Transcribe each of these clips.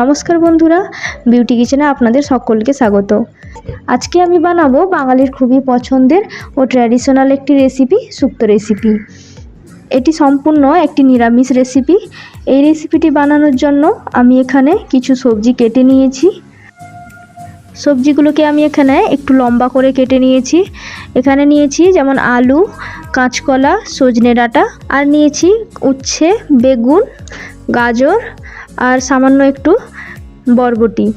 নমস্কার বন্ধুরা বিউটি কিচেনে আপনাদের সকলকে স্বাগত। আজকে আমি বানাবো বাঙালির খুবই পছন্দের ও ট্র্যাডিশনাল একটি রেসিপি সুক্ত রেসিপি এটি সম্পূর্ণ একটি নিরামিষ রেসিপি এই রেসিপিটি বানানোর জন্য আমি এখানে কিছু সবজি কেটে নিয়েছি। সবজিগুলোকে আমি এখানে একটু লম্বা করে কেটে নিয়েছি। এখানে নিয়েছি যেমন আলু, কাঁচকলা, সজনে ডাঁটা, আর নিয়েছি উচ্ছে, বেগুন, গাজর আর সামান্য একটু বরবটি।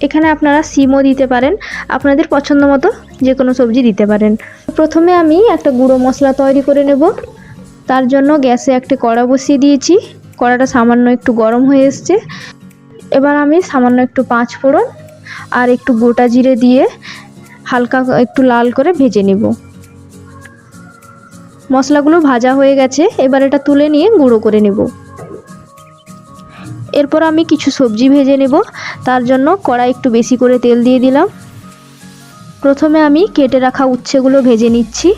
এখানে আপনারা সিমও দিতে পারেন, আপনাদের পছন্দ মতো যে কোনো সবজি দিতে পারেন। প্রথমে আমি একটা গুঁড়ো মশলা তৈরি করে নেব। তার জন্য গ্যাসে একটা কড়া বসিয়ে দিয়েছি। কড়াটা সামান্য একটু গরম হয়ে এসছে। এবার আমি সামান্য একটু পাঁচ ফোড়ন আর একটু গোটা জিরে দিয়ে হালকা একটু লাল করে ভেজে নেব। মশলাগুলো ভাজা হয়ে গেছে। এবার এটা তুলে নিয়ে গুঁড়ো করে নেব। এরপর আমি কিছু সবজি ভেজে নেব। তার জন্য কড়াই একটু বেশি করে তেল দিয়ে দিলাম। প্রথমে আমি কেটে রাখা উচ্ছেগুলো ভেজে নিচ্ছি।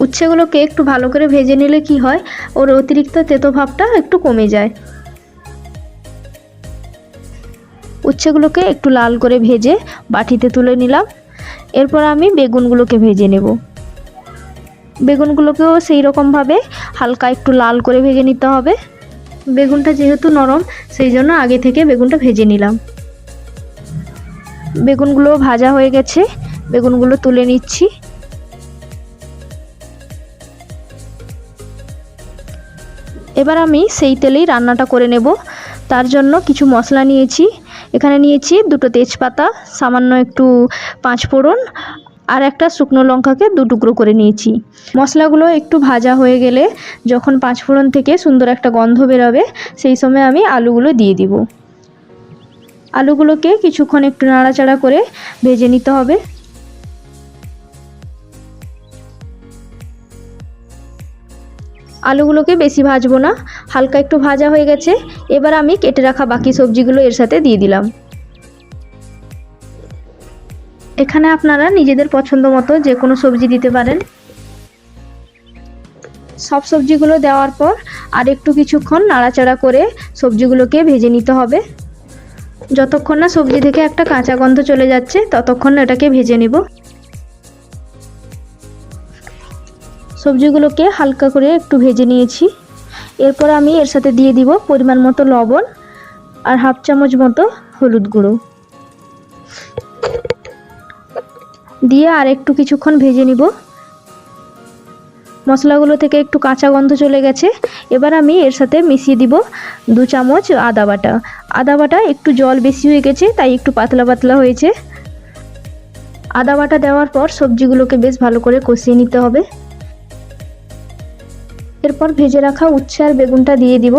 উচ্ছেগুলোকে একটু ভালো করে ভেজে নিলে কি হয়? ওর অতিরিক্ত তেতো ভাবটা একটু কমে যায়। উচ্ছেগুলোকে একটু লাল করে ভেজে বাটিতে তুলে নিলাম। এরপর আমি বেগুনগুলোকে ভেজে নেব। বেগুনগুলোকেও সেই রকমভাবে হালকা একটু লাল করে ভেজে নিতে হবে। বেগুনটা যেহেতু নরম, সেই জন্য আগে থেকে বেগুনটা ভেজে নিলাম। বেগুনগুলো ভাজা হয়ে গেছে, বেগুনগুলো তুলে নিচ্ছি। এবার আমি সেই তেলেই রান্নাটা করে নেব। তার জন্য কিছু মশলা নিয়েছি। এখানে নিয়েছি দুটো তেজপাতা, সামান্য একটু পাঁচ ফোড়ন আর একটা শুকনো লঙ্কাকে দু টুকরো করে নিয়েছি। মশলাগুলো একটু ভাজা হয়ে গেলে যখন পাঁচ ফোড়ন থেকে সুন্দর একটা গন্ধ বেরোবে, সেই সময় আমি আলুগুলো দিয়ে দিব। আলুগুলোকে কিছুক্ষণ একটু নাড়াচাড়া করে ভেজে নিতে হবে। আলুগুলোকে বেশি ভাজবো না, হালকা একটু ভাজা হয়ে গেছে, এবার আমি কেটে রাখা বাকি সবজিগুলো এর সাথে দিয়ে দিলাম। এখানে আপনারা নিজেদের পছন্দ মতো যে কোনো সবজি দিতে পারেন। সব সবজিগুলো দেওয়ার পর আর একটু কিছুক্ষণ নাড়াচাড়া করে সবজিগুলোকে ভেজে নিতে হবে। যতক্ষণ না সবজি থেকে একটা কাঁচা গন্ধ চলে যাচ্ছে, ততক্ষণ এটাকে ভেজে নেব। সবজিগুলোকে হালকা করে একটু ভেজে নিয়েছি। এরপর আমি এর সাথে দিয়ে দিব পরিমাণ মতো লবণ আর হাফ চামচ মতো হলুদ গুঁড়ো। দিয়ে আর একটু কিছুক্ষণ ভেজে নিব। মশলাগুলো থেকে একটু কাঁচা গন্ধ চলে গেছে। এবার আমি এর সাথে মিশিয়ে দিব দু চামচ আদা বাটা। আদা বাটা একটু জল বেশি হয়ে গেছে, তাই একটু পাতলা পাতলা হয়েছে। আদা বাটা দেওয়ার পর সবজিগুলোকে বেশ ভালো করে কষিয়ে নিতে হবে। এরপর ভেজে রাখা উচ্ছে আর বেগুনটা দিয়ে দিব।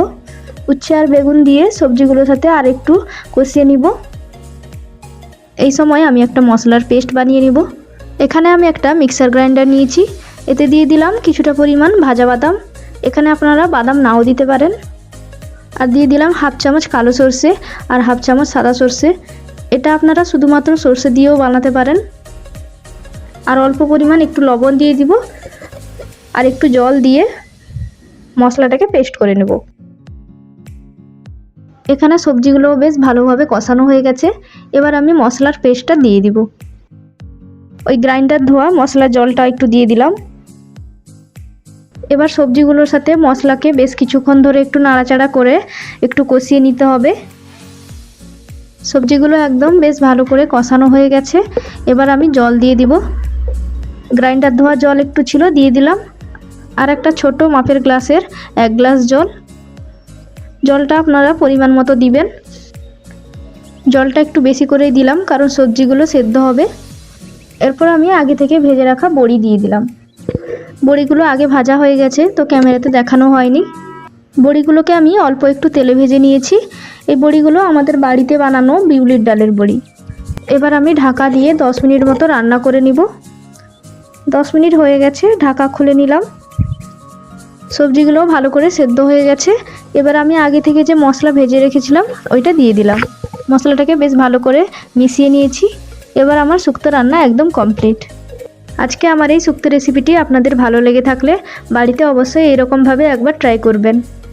উচ্ছে আর বেগুন দিয়ে সবজিগুলোর সাথে আর একটু কষিয়ে নিব। এই সময় আমি একটা মশলার পেস্ট বানিয়ে নিব। এখানে আমি একটা মিক্সার গ্রাইন্ডার নিয়েছি। এতে দিয়ে দিলাম কিছুটা পরিমাণ ভাজা বাদাম। এখানে আপনারা বাদাম নাও দিতে পারেন। আর দিয়ে দিলাম হাফ চামচ কালো সর্ষে আর হাফ চামচ সাদা সর্ষে। এটা আপনারা শুধুমাত্র সর্ষে দিয়েও বানাতে পারেন। আর অল্প পরিমাণ একটু লবণ দিয়ে দিব। আর একটু জল দিয়ে মশলাটাকে পেস্ট করে নেব। এখানে সবজিগুলো বেশ ভালোভাবে কষানো হয়ে গেছে। এবার আমি মশলার পেস্টটা দিয়ে দিব। ওই গ্রাইন্ডার ধোয়া মশলার জলটা একটু দিয়ে দিলাম। এবার সবজিগুলোর সাথে মশলাকে বেশ কিছুক্ষণ ধরে একটু নাড়াচাড়া করে একটু কষিয়ে নিতে হবে। সবজিগুলো একদম বেশ ভালো করে কষানো হয়ে গেছে। এবার আমি জল দিয়ে দিব। গ্রাইন্ডার ধোয়া জল একটু ছিল, দিয়ে দিলাম। আর একটা ছোট মাপের গ্লাসের এক গ্লাস জল। জলটা আপনারা পরিমাণ মতো দিবেন। জলটা একটু বেশি করেই দিলাম, কারণ সবজিগুলো সেদ্ধ হবে। এরপর আমি আগে থেকে ভেজে রাখা বড়ি দিয়ে দিলাম। বড়িগুলো আগে ভাজা হয়ে গেছে, তো ক্যামেরাতে দেখানো হয়নি। বড়িগুলোকে আমি অল্প একটু তেলে ভেজে নিয়েছি। এই বড়িগুলো আমাদের বাড়িতে বানানো বিউলির ডালের বড়ি। এবার আমি ঢাকা দিয়ে দশ মিনিট মতো রান্না করে নিব। দশ মিনিট হয়ে গেছে, ঢাকা খুলে নিলাম। সবজিগুলো ভালো করে সেদ্ধ হয়ে গেছে। এবার আমি আগে থেকে যে মশলা ভেজে রেখেছিলাম, ওইটা দিয়ে দিলাম। মশলাটাকে বেশ ভালো করে মিশিয়ে নিয়েছি। এবার আমার শুক্তো রান্না একদম কমপ্লিট আজকে আমার এই শুক্তো রেসিপিটি আপনাদের ভালো লেগে থাকলে বাড়িতে অবশ্যই এরকমভাবে একবার ট্রাই করবেন।